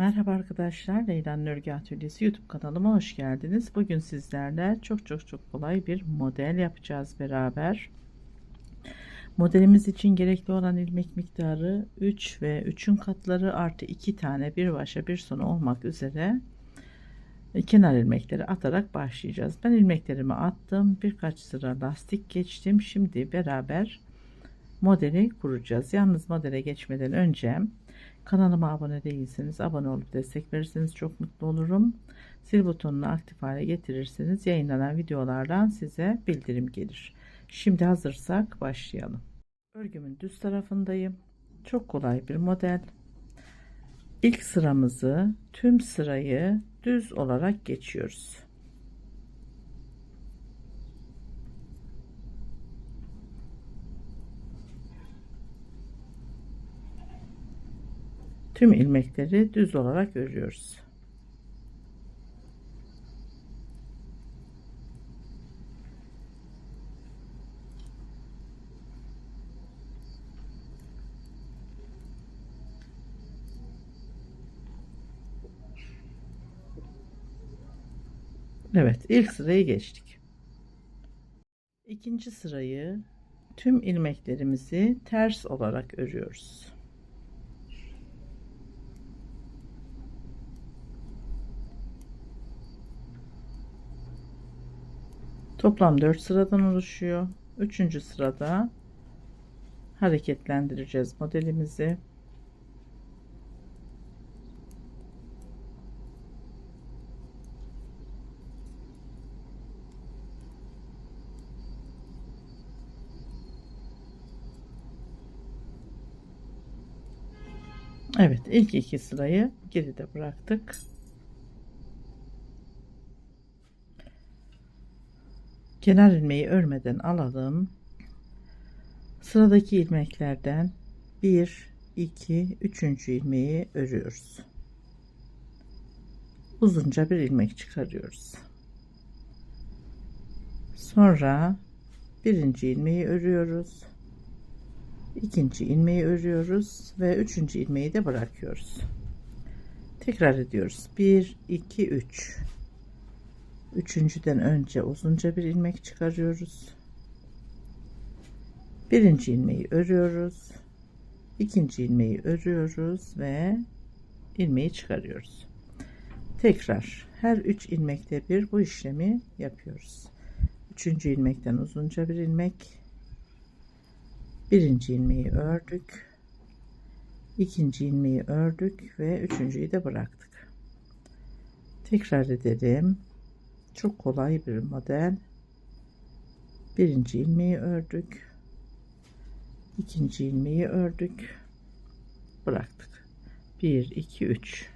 Merhaba arkadaşlar, Leyla'nın Örgü Atölyesi YouTube kanalıma hoş geldiniz. Bugün sizlerle çok çok çok kolay bir model yapacağız beraber. Modelimiz için gerekli olan ilmek miktarı 3 ve 3'ün katları artı 2 tane bir başa bir sona olmak üzere kenar ilmekleri atarak başlayacağız. Ben ilmeklerimi attım, birkaç sıra lastik geçtim. Şimdi beraber modeli kuracağız. Yalnız modele geçmeden önce Kanalıma abone değilseniz abone olup destek verirseniz çok mutlu olurum. Zil butonunu aktif hale getirirseniz yayınlanan videolardan size bildirim gelir. Şimdi hazırsak başlayalım. Örgümün düz tarafındayım. Çok kolay bir model. İlk sıramızı tüm sırayı düz olarak geçiyoruz. Tüm ilmekleri düz olarak örüyoruz. Evet ilk sırayı geçtik. İkinci sırayı tüm ilmeklerimizi ters olarak örüyoruz. Toplam 4 sıradan oluşuyor. 3. sırada hareketlendireceğiz modelimizi. Evet ilk iki sırayı geride bıraktık. Kenar ilmeği örmeden alalım. Sıradaki ilmeklerden 1, 2, 3. ilmeği örüyoruz. Uzunca bir ilmek çıkarıyoruz. Sonra birinci ilmeği örüyoruz. ikinci ilmeği örüyoruz ve üçüncü ilmeği de bırakıyoruz. Tekrar ediyoruz. 1, 2, 3. Üçüncüden önce uzunca bir ilmek çıkarıyoruz. Birinci ilmeği örüyoruz. ikinci ilmeği örüyoruz ve ilmeği çıkarıyoruz. Tekrar her üç ilmekte bir bu işlemi yapıyoruz. Üçüncü ilmekten uzunca bir ilmek. Birinci ilmeği ördük. ikinci ilmeği ördük ve üçüncüyü de bıraktık. Tekrar edelim. Çok kolay bir model. Birinci ilmeği ördük. ikinci ilmeği ördük. Bıraktık. 1 2 3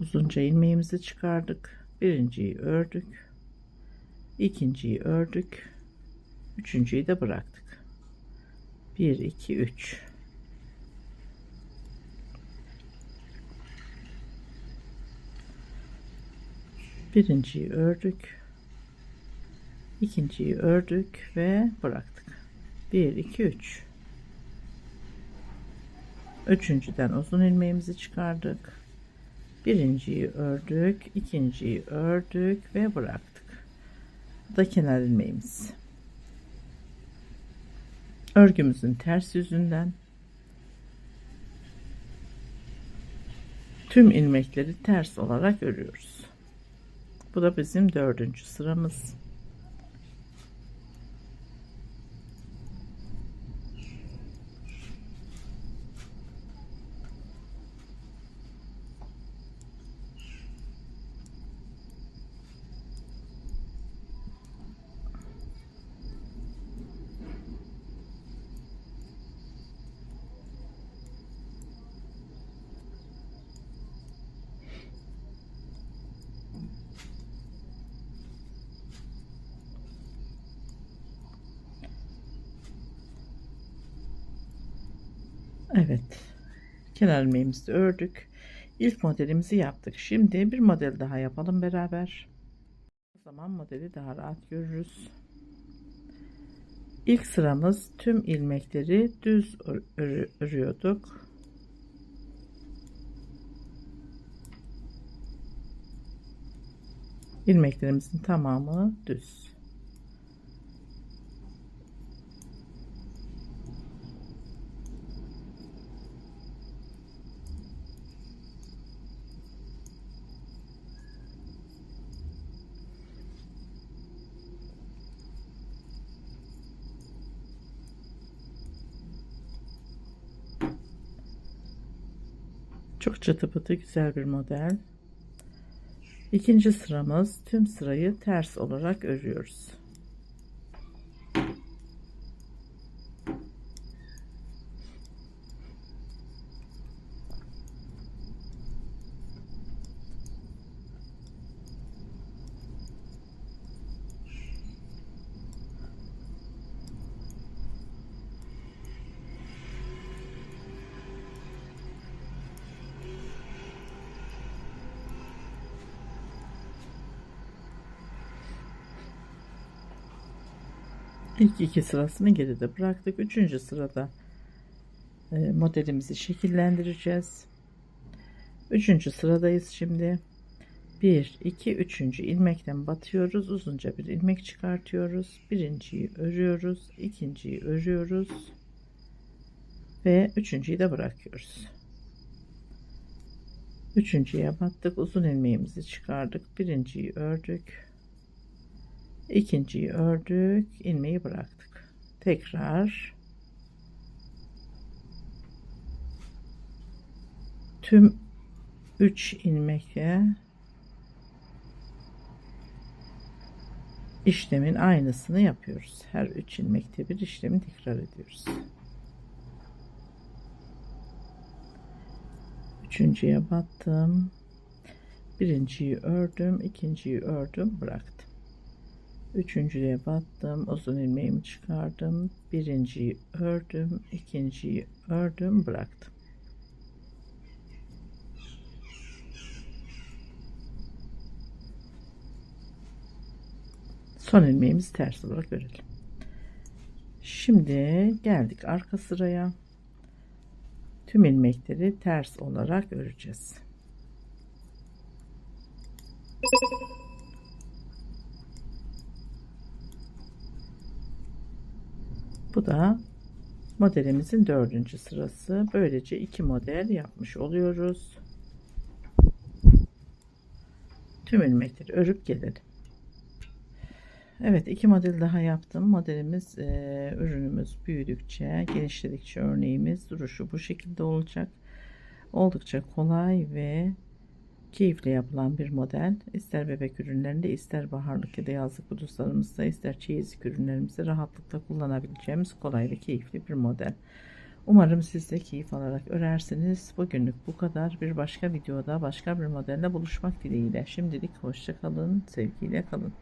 Uzunca ilmeğimizi çıkardık. Birinciyi ördük. ikinciyi ördük. Üçüncüyü de bıraktık. 1 2 3 birinciyi ördük. İkinciyi ördük ve bıraktık. 1 2 3 üçüncüden uzun ilmeğimizi çıkardık. Birinciyi ördük ikinciyi ördük ve bıraktık. Da kenar ilmeğimiz. Örgümüzün ters yüzünden tüm ilmekleri ters olarak örüyoruz bu da bizim dördüncü sıramız. Evet. Kenar ilmeğimizi ördük. İlk modelimizi yaptık. Şimdi bir model daha yapalım beraber. O zaman modeli daha rahat görürüz. İlk sıramız tüm ilmekleri düz ör örüyorduk. İlmeklerimizin tamamı düz. Çok çıtı pıtı güzel bir model. İkinci sıramız tüm sırayı ters olarak örüyoruz. İlk iki sırasını geride bıraktık. Üçüncü sırada e, modelimizi şekillendireceğiz. Üçüncü sıradayız şimdi. 1, 2, üçüncü ilmekten batıyoruz. Uzunca bir ilmek çıkartıyoruz. Birinciyi örüyoruz. ikinciyi örüyoruz. Ve üçüncüyü de bırakıyoruz. Üçüncüye battık. Uzun ilmeğimizi çıkardık. Birinciyi ördük ikinciyi ördük ilmeği bıraktık. Tekrar tüm 3 ilmekle işlemin aynısını yapıyoruz. Her 3 ilmekte bir işlemi tekrar ediyoruz. Üçüncüye battım. Birinciyi ördüm ikinciyi ördüm bıraktım Üçüncüye battım. Uzun ilmeğimi çıkardım. Birinciyi ördüm. ikinciyi ördüm. Bıraktım. Son ilmeğimizi ters olarak örelim. Şimdi geldik arka sıraya. Tüm ilmekleri ters olarak öreceğiz. Bu da modelimizin dördüncü sırası. Böylece iki model yapmış oluyoruz. Tüm ilmekleri örüp gelelim. Evet iki model daha yaptım. Modelimiz e, ürünümüz büyüdükçe genişledikçe örneğimiz duruşu bu şekilde olacak. Oldukça kolay ve keyifle yapılan bir model. İster bebek ürünlerinde ister baharlık ya da yazlık bluzlarımızda ister çeyizlik ürünlerimizde rahatlıkla kullanabileceğimiz kolay ve keyifli bir model. Umarım siz de keyif alarak örersiniz. Bugünlük bu kadar. Bir başka videoda başka bir modelle buluşmak dileğiyle. Şimdilik hoşçakalın. Sevgiyle kalın.